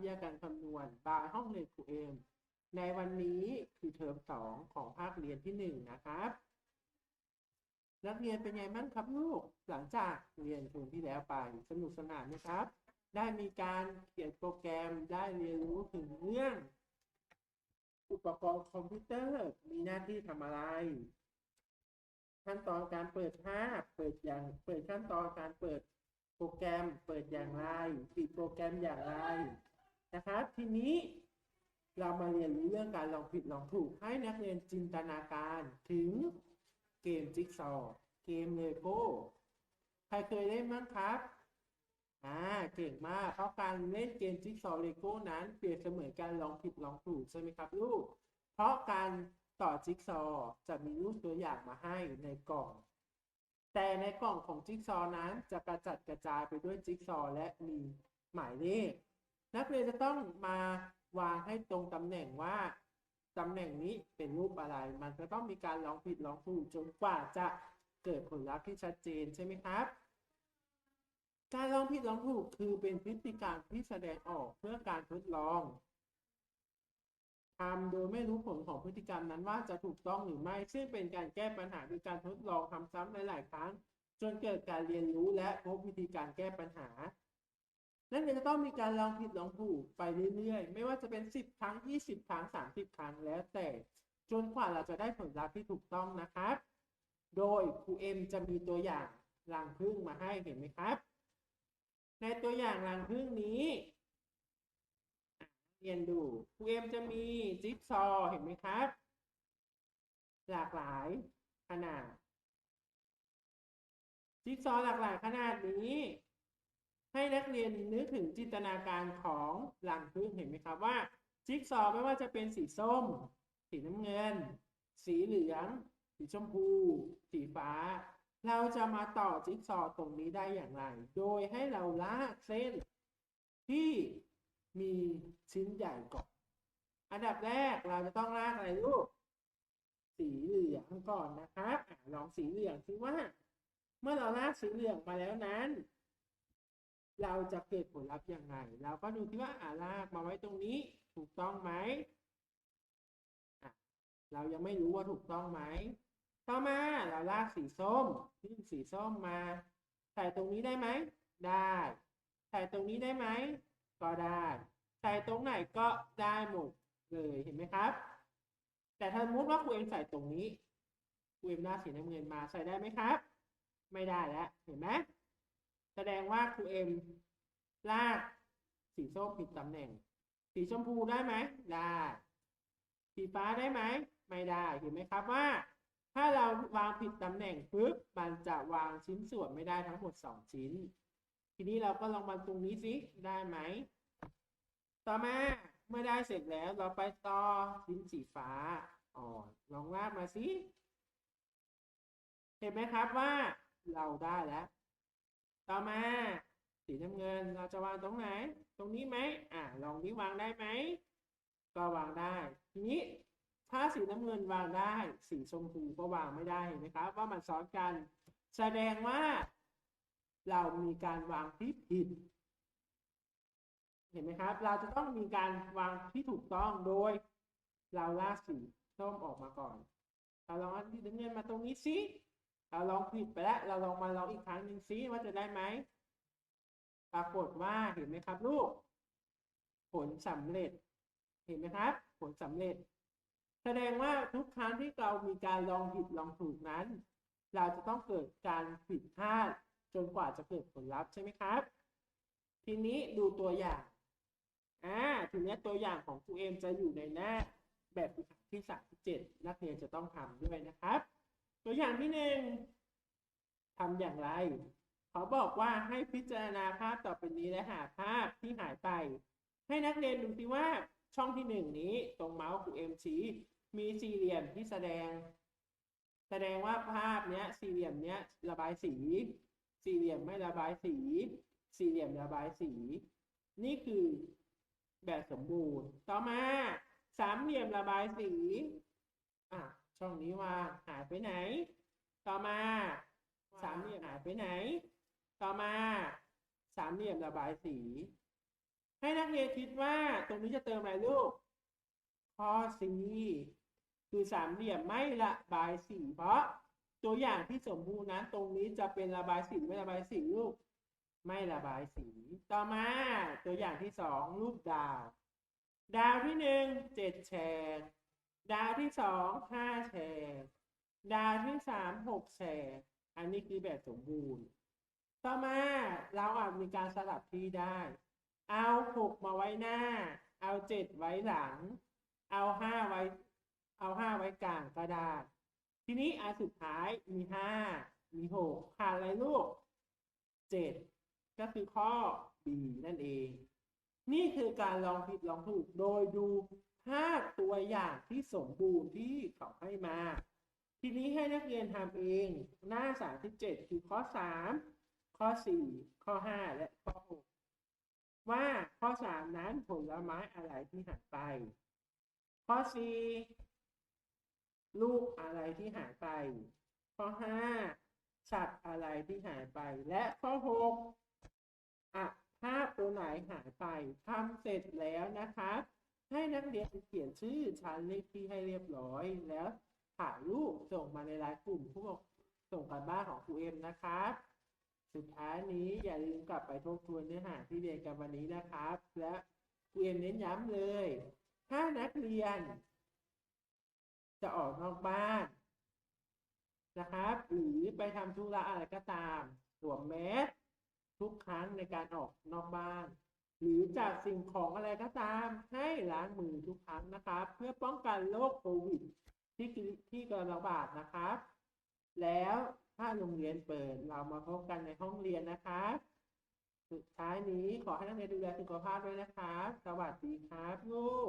วิทยาการคำนวณบายห้องเรียนครูเอ็มในวันนี้คือเทอมสองของภาคเรียนที่หนึ่งนะครับ นักเรียนเป็นไงบ้างครับลูกหลังจากเรียนเทอมที่แล้วไปสนุกสนานไหมครับ ได้มีการเขียนโปรแกรมได้เรียนรู้ถึงเรื่อง อุปกรณ์คอมพิวเตอร์ มีหน้าที่ทำอะไร ขั้นตอนการเปิดภาพเปิดอย่างเปิดขั้นตอนการเปิดโปรแกรมเปิดอย่างไรปิดโปรแกรมอย่างไร นะครับ ทีนี้เรามาเรียนรู้เรื่องการลองผิดลองถูก ให้นักเรียนจินตนาการถึงเกมจิ๊กซอว์เกมเลโก้ใครเคยเล่นบ้งครับอ่าเก่งมากเพราะการเล่นเกมจิ๊กซอว์เลโก้นั้นเปรียบเสมือนการลองผิดลองถูกใช่ไหมครับลูก เพราะการต่อจิ๊กซอว์จะมีรูปตัวอย่างมาให้ในกล่อง แต่ในกล่องของจิ๊กซอว์นั้นจะกระจัดกระจายไปด้วยจิ๊กซอว์และมีหมายเลข นักเรียนจะต้องมาวางให้ตรงตำแหน่งว่าตำแหน่งนี้เป็นรูปอะไร มันจะต้องมีการลองผิดลองถูกจนกว่าจะเกิดผลลัพธ์ที่ชัดเจนใช่ไหมครับ การลองผิดลองถูกคือเป็นพฤติกรรมที่แสดงออกเพื่อการทดลองทำโดยไม่รู้ผลของพฤติกรรมนั้นว่าจะถูกต้องหรือไม่ ซึ่งเป็นการแก้ปัญหาโดยการทดลองทำซ้ำหลาย ๆ ครั้ง จนเกิดการเรียนรู้และพบวิธีการแก้ปัญหา นักเรียนจะต้องมีการลองผิดลองถูกไปเรื่อยๆ ไม่ว่าจะเป็น 10 ครั้ง 20 ครั้ง 30 ครั้งแล้วแต่จนกว่าเราจะได้ผลลัพธ์ที่ถูกต้องนะครับ โดยครูเอ็มจะมีตัวอย่างรังผึ้งมาให้เห็นไหมครับ ในตัวอย่างรังผึ้งนี้เรียนดูครูเอ็มจะมีจิ๊กซอว์เห็นไหมครับ หลากหลายขนาดจิ๊กซอว์หลากหลายขนาดนี้ ให้นักเรียนนึกถึงจินตนาการของรังผึ้งเห็นไหมครับว่าจิ๊กซอว์ไม่ว่าจะเป็นสีส้ม สีน้ำเงิน สีเหลือง สีชมพู สีฟ้า เราจะมาต่อจิ๊กซอว์ตรงนี้ได้อย่างไร โดยให้เราลากเส้นที่มีชิ้นใหญ่ก่อน อันดับแรกเราจะต้องลากอะไรลูก สีเหลืองก่อนนะครับลองสีเหลืองซิว่า เมื่อเราลากสีเหลืองมาแล้วนั้น เราจะเกิดผลลัพธ์ยังไง เราก็ดูที่ว่าอ่าลากมาไว้ตรงนี้ถูกต้องไหม เรายังไม่รู้ว่าถูกต้องไหม ต่อมาเราลากสีส้มขึ้นสีส้มมา ใส่ตรงนี้ได้ไหม ได้ ใส่ตรงนี้ได้ไหม ก็ได้ ใส่ตรงไหนก็ได้หมดเลยเห็นไหมครับ แต่ถ้าสมมติว่าครูเอ็มใส่ตรงนี้ครูเอ็มลากสีน้ำเงินมาใส่ได้ไหมครับ ไม่ได้แล้วเห็นไหม ดงว่าครูเอ็มลากสีส้มผิดตำแหน่ง สีชมพูได้ไหมได้ สีฟ้าได้ไหมไม่ได้เห็นไหมครับว่า ถ้าเราวางผิดตำแหน่งปุ๊บมันจะวางชิ้นส่วนไม่ได้ทั้งหมด 2 ชิ้น ทีนี้เราก็ลองมาตรงนี้สิได้ไหม ต่อมาเมื่อได้เสร็จแล้วเราไปต่อชิ้นสีฟ้าอ่อลองลากมาสิเห็นไหมครับว่าเราได้แล้ว ต่อมาสีน้ำเงินเราจะวางตรงไหน ตรงนี้ไหมอ่าลองนี้วางได้ไหมก็วางได้ทีนี้ถ้าสีน้ำเงินวางได้ สีชมพูก็วางไม่ได้เห็นไหมครับ ว่ามันซ้อนกัน แสดงว่า เรามีการวางที่ผิด เห็นไหมครับ เราจะต้องมีการวางที่ถูกต้องโดย เราลากสีส้มออกมาก่อนเราลองเอาสีน้ำเงินมาตรงนี้สิ เราลองผิดไปแล้ว เราลองมาลองอีกครั้งหนึ่งซิว่าจะได้ไหม ปรากฏว่าเห็นไหมครับลูก ผลสำเร็จ เห็นไหมครับ ผลสำเร็จ แสดงว่าทุกครั้งที่เรามีการลองผิดลองถูกนั้น เราจะต้องเกิดการผิดพลาดจนกว่าจะเกิดผลลัพธ์ใช่ไหมครับ ทีนี้ดูตัวอย่างอ่าทีนี้ตัวอย่างของครูเอ็มจะอยู่ในหน้าแบบที่สามที่เจ็ดนักเรียนจะต้องทำด้วยนะครับ ตัวอย่างที่หนึ่งทำอย่างไร เขาบอกว่าให้พิจารณาภาพต่อไปนี้และหาภาพที่หายไป ให้นักเรียนดูสิว่าช่องที่หนึ่งนี้ตรงเมาส์ครูเอ็มชี้มีสี่เหลี่ยมที่แสดง แสดงว่าภาพเนี้ยสี่เหลี่ยมเนี้ยระบายสี สี่เหลี่ยมไม่ระบายสี สี่เหลี่ยมระบายสี นี่คือแบบสมบูรณ์ ต่อมาสามเหลี่ยมระบายสีอะ ช่องนี้ว่างหายไปไหน ต่อมา สามเหลี่ยมหายไปไหน ต่อมา สามเหลี่ยมระบายสี ให้นักเรียนคิดว่าตรงนี้จะเติมอะไรลูกข้อ C คือสามเหลี่ยมไม่ระบายสี เพราะตัวอย่างที่สมบูรณ์นั้นตรงนี้จะเป็นระบายสีไม่ระบายสีลูก ไม่ระบายสี ต่อมาตัวอย่างที่สองรูปดาว ดาวที่หนึ่งเจ็ดแฉก ดาวที่สองห้าแฉกดาวที่สามหกแฉกอันนี้คือแบบสมบูรณ์ ต่อมาเราอาจมีการสลับที่ได้ เอาหกมาไว้หน้า เอาเจ็ดไว้หลัง เอาห้าไว้ เอาห้าไว้กลางก็ได้ ทีนี้อันสุดท้ายมีห้ามีหกขาดอะไรลูกเจ็ดก็คือข้อ B นั่นเอง นี่คือการลองผิดลองถูกโดยดูาพตัวอย่างที่สมบูรณ์ที่เขาให้มา ทีนี้ให้นักเรียนทำเอง หน้า 37 คือข้อ 3 ข้อ 4 ข้อ 5 และข้อ 6 ว่าข้อ 3 นั้นผลไม้อะไรที่หายไป ข้อ 4 ลูกอะไรที่หายไป ข้อ 5 สัตว์อะไรที่หายไป และข้อ 6อะภาพตัวไหนหายไปทำเสร็จแล้วนะครับ ให้นักเรียนเขียนชื่อชั้นเลขที่ให้เรียบร้อย แล้วถ่ายรูปส่งมาในไลน์กลุ่มผู้ปกส่งการบ้านของครูเอ็มนะครับ สุดท้ายนี้อย่าลืมกลับไปทบทวนเนื้อหาที่เรียนกันวันนี้นะครับ และครูเอ็มเน้นย้ำเลย ถ้านักเรียน จะออกนอกบ้านนะครับ หรือไปทำธุระอะไรก็ตามสวมแมสทุกครั้งในการออกนอกบ้าน หรือจากสิ่งของอะไรก็ตาม ให้ล้างมือทุกครั้งนะครับ เพื่อป้องกันโรคโควิด ที่ที่กำลังระบาดนะครับ แล้วถ้าโรงเรียนเปิดเรามาพบกันในห้องเรียนนะครับสุดท้ายนี้ขอให้นักเรียนดูแลสุขภาพด้วยนะครับ สวัสดีครับลูก